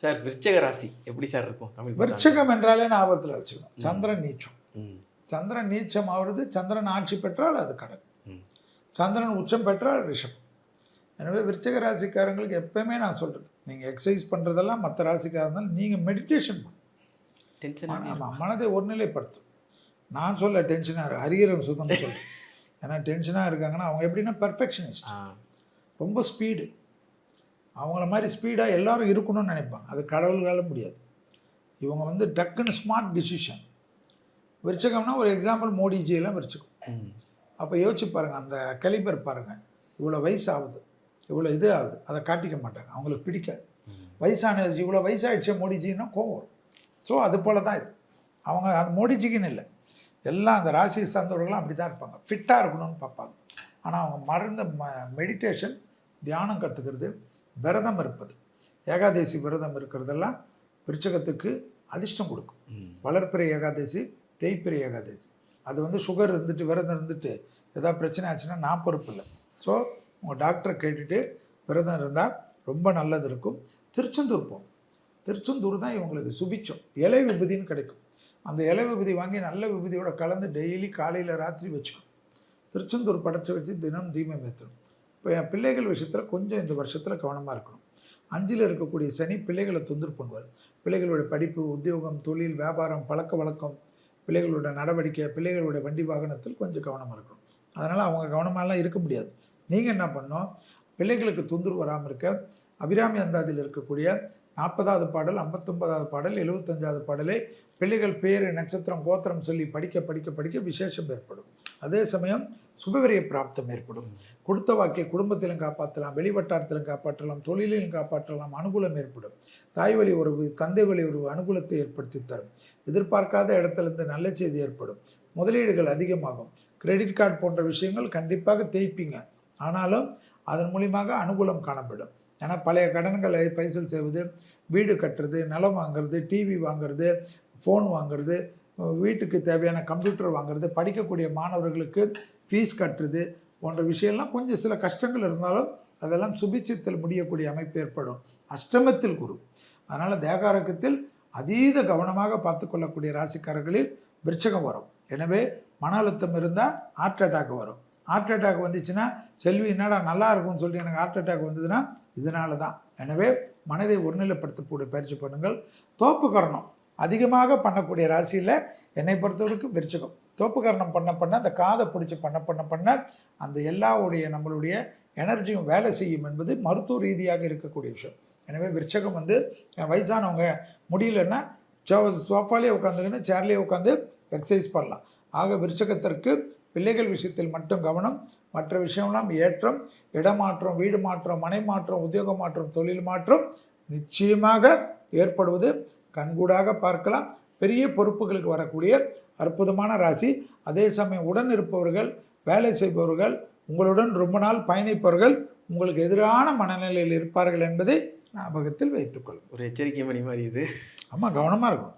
Sir விருச்சக ராசி எப்படி sir இருக்கும்? தமிழ்? விருச்சகம் என்றாலே ஞாபகத்தில் வச்சுக்கணும். சந்திரன் நீச்சம். சந்திரன் நீச்சம் ஆகுறது சந்திரன் ஆட்சி பெற்றால் அது கடன். சந்திரன் உச்சம் பெற்றால் ரிஷபம். எனவே விருச்சக ராசிக்காரங்களுக்கு எப்பயுமே நான் சொல்கிறது நீங்கள் எக்ஸசைஸ் பண்ணுறதெல்லாம் மற்ற ராசிக்காரங்க இருந்தாலும் நீங்கள் மெடிடேஷன் டென்ஷன் ஆமாம் மனதை ஒருநிலைப்படுத்தும். நான் சொல்ல டென்ஷனாக ஹரிகரம் சுத்தம் சொல்கிறேன் ஏன்னா டென்ஷனாக இருக்காங்கன்னா அவங்க எப்படின்னா பெர்ஃபெக்ஷனிஸ்ட் ரொம்ப ஸ்பீடு அவங்கள மாதிரி ஸ்பீடாக எல்லாரும் இருக்கணும்னு நினைப்பாங்க. அது கடவுள்களால முடியாது. இவங்க வந்து டக்குன்னு ஸ்மார்ட் டிசிஷன் விருச்சகம்னா ஒரு எக்ஸாம்பிள் மோடிஜியெல்லாம் விருச்சகம். ம், அப்போ யோசிச்சு பாருங்கள் அந்த கலிபர் பாருங்கள் இவ்வளோ வயசு ஆகுது இவ்வளோ இது ஆகுது. அதை காட்டிக்க மாட்டாங்க. அவங்களுக்கு பிடிக்காது. வயசான இவ்வளோ வயசாகிடுச்சே மோடிஜின்னா கோவம் ஸோ அது போல தான் இது. அவங்க அது மோடிஜிக்குன்னு இல்லை. எல்லாம் அந்த ராசி சார்ந்தவர்களும் அப்படி தான் இருப்பாங்க ஃபிட்டாக இருக்கணும்னு பார்ப்பாங்க. ஆனால் அவங்க மறந்த ம மெடிடேஷன் தியானம் கற்றுக்கிறது விரதம் இருப்பது. ஏகாதேசி விரதம் இருக்கிறதெல்லாம் விருச்சகத்துக்கு அதிர்ஷ்டம் கொடுக்கும். வளர்ப்பிறை ஏகாதசி தேய்ப்பிறை ஏகாதசி. அது வந்து சுகர் இருந்துட்டு விரதம் இருந்துட்டு ஏதாவது பிரச்சனை ஆச்சுன்னா நான் பொறுப்பு இல்லை. ஸோ உங்கள் டாக்டரை கேட்டுட்டு விரதம் இருந்தால் ரொம்ப நல்லது இருக்கும். திருச்செந்தூர் போகும் திருச்செந்தூர் தான் இவங்களுக்கு சுபிச்சம். இலை விபூதின்னு கிடைக்கும். அந்த இலை விபூதி வாங்கி நல்ல விபூதியோட கலந்து டெய்லி காலையில் ராத்திரி வச்சுக்கணும். திருச்செந்தூர் படைச்சு வச்சு தினம் தீபம் ஏற்றணும். இப்போ என் பிள்ளைகள் விஷயத்தில் கொஞ்சம் இந்த வருஷத்தில் கவனமாக இருக்கணும். அஞ்சில் இருக்கக்கூடிய சனி பிள்ளைகளை தொந்தர் பண்ணுவார். பிள்ளைகளோட படிப்பு உத்தியோகம் தொழில் வியாபாரம் பழக்க வழக்கம் பிள்ளைகளோட நடவடிக்கை பிள்ளைகளோட வண்டி வாகனத்தில் கொஞ்சம் கவனமாக இருக்கணும். அதனால் அவங்க கவனமாலாம் இருக்க முடியாது. நீங்கள் என்ன பண்ணணும்? பிள்ளைகளுக்கு தொந்தரவு வராமல் இருக்க அபிராமி அந்தாதியில் இருக்கக்கூடிய நாற்பதாவது பாடல் ஐம்பத்தொன்பதாவது பாடல் எழுபத்தஞ்சாவது பாடலே பிள்ளைகள் பேர் நட்சத்திரம் கோத்திரம் சொல்லி படிக்க படிக்க படிக்க விசேஷம் ஏற்படும். அதே சமயம் சுபவிரிய பிராப்தம் ஏற்படும். கொடுத்த வாக்கை குடும்பத்திலும் காப்பாற்றலாம் வெளிவட்டாரத்திலும் காப்பாற்றலாம் தொழிலிலும் காப்பாற்றலாம் அனுகூலம் ஏற்படும். தாய் வழி உறவு தந்தை வழி உறவு அனுகூலத்தை ஏற்படுத்தி தரும். எதிர்பார்க்காத இடத்திலிருந்து நல்ல செய்தி ஏற்படும். முதலீடுகள் அதிகமாகும். கிரெடிட் கார்டு போன்ற விஷயங்கள் கண்டிப்பாக தேய்ப்பீங்க. ஆனாலும் அதன் மூலியமாக அனுகூலம் காணப்படும். ஏன்னா பழைய கடன்களை பைசல் செய்வது வீடு கட்டுறது நிலம் வாங்குறது டிவி வாங்குறது ஃபோன் வாங்குறது வீட்டுக்கு தேவையான கம்ப்யூட்டர் வாங்குறது படிக்கக்கூடிய மாணவர்களுக்கு ஃபீஸ் கட்டுறது போன்ற விஷயம்லாம் கொஞ்சம் சில கஷ்டங்கள் இருந்தாலும் அதெல்லாம் சுபிச்சத்தில் முடியக்கூடிய அமைப்பு ஏற்படும். அஷ்டமத்தில் குரு. அதனால் தேகாரக்கத்தில் அதீத கவனமாக பார்த்துக்கொள்ளக்கூடிய ராசிக்காரர்களில் விருச்சகம் வரும். எனவே மன அழுத்தம் இருந்தால் ஹார்ட் அட்டாக் வரும். ஹார்ட் அட்டாக் வந்துச்சுன்னா செல்வி என்னடா நல்லா இருக்கும்னு சொல்லி எனக்கு ஹார்ட் அட்டாக் வந்ததுன்னா இதனால தான். எனவே மனதை ஒருநிலைப்படுத்தக்கூடிய பயிற்சி பண்ணுங்கள். தோப்பு கரணம் அதிகமாக பண்ணக்கூடிய ராசியில் என்னை பொறுத்தவரைக்கும் விருச்சகம். தோப்பு கரணம் பண்ண பண்ண அந்த காதை பிடிச்சி பண்ண பண்ண பண்ண அந்த எல்லாவுடைய நம்மளுடைய எனர்ஜியும் வேலை செய்யும் என்பது மருத்துவ ரீதியாக இருக்கக்கூடிய விஷயம். எனவே விருச்சகம் வந்து வயசானவங்க முடியலன்னா சோ சோஃபாலே உட்காந்துக்கின்னு சேர்லேயே உட்காந்து எக்ஸசைஸ் பண்ணலாம். ஆக விருச்சகத்திற்கு பிள்ளைகள் விஷயத்தில் மட்டும் கவனம். மற்ற விஷயம்லாம் ஏற்றம் இடமாற்றம் வீடு மாற்றம் மனை மாற்றம் உத்தியோக மாற்றம் தொழில் மாற்றம் நிச்சயமாக ஏற்படுவது. கண்கூடாக பார்க்கலாம். பெரிய பொறுப்புகளுக்கு வரக்கூடிய அற்புதமான ராசி. அதே சமயம் உடன் இருப்பவர்கள் வேலை செய்பவர்கள் உங்களுடன் ரொம்ப நாள் பயணிப்பவர்கள் உங்களுக்கு எதிரான மனநிலையில் இருப்பார்கள் என்பதை ஞாபகத்தில் வைத்துக்கொள்ளும் ஒரு எச்சரிக்கை மணி மாதிரி இது. ஆமாம் கவனமாக இருக்கும்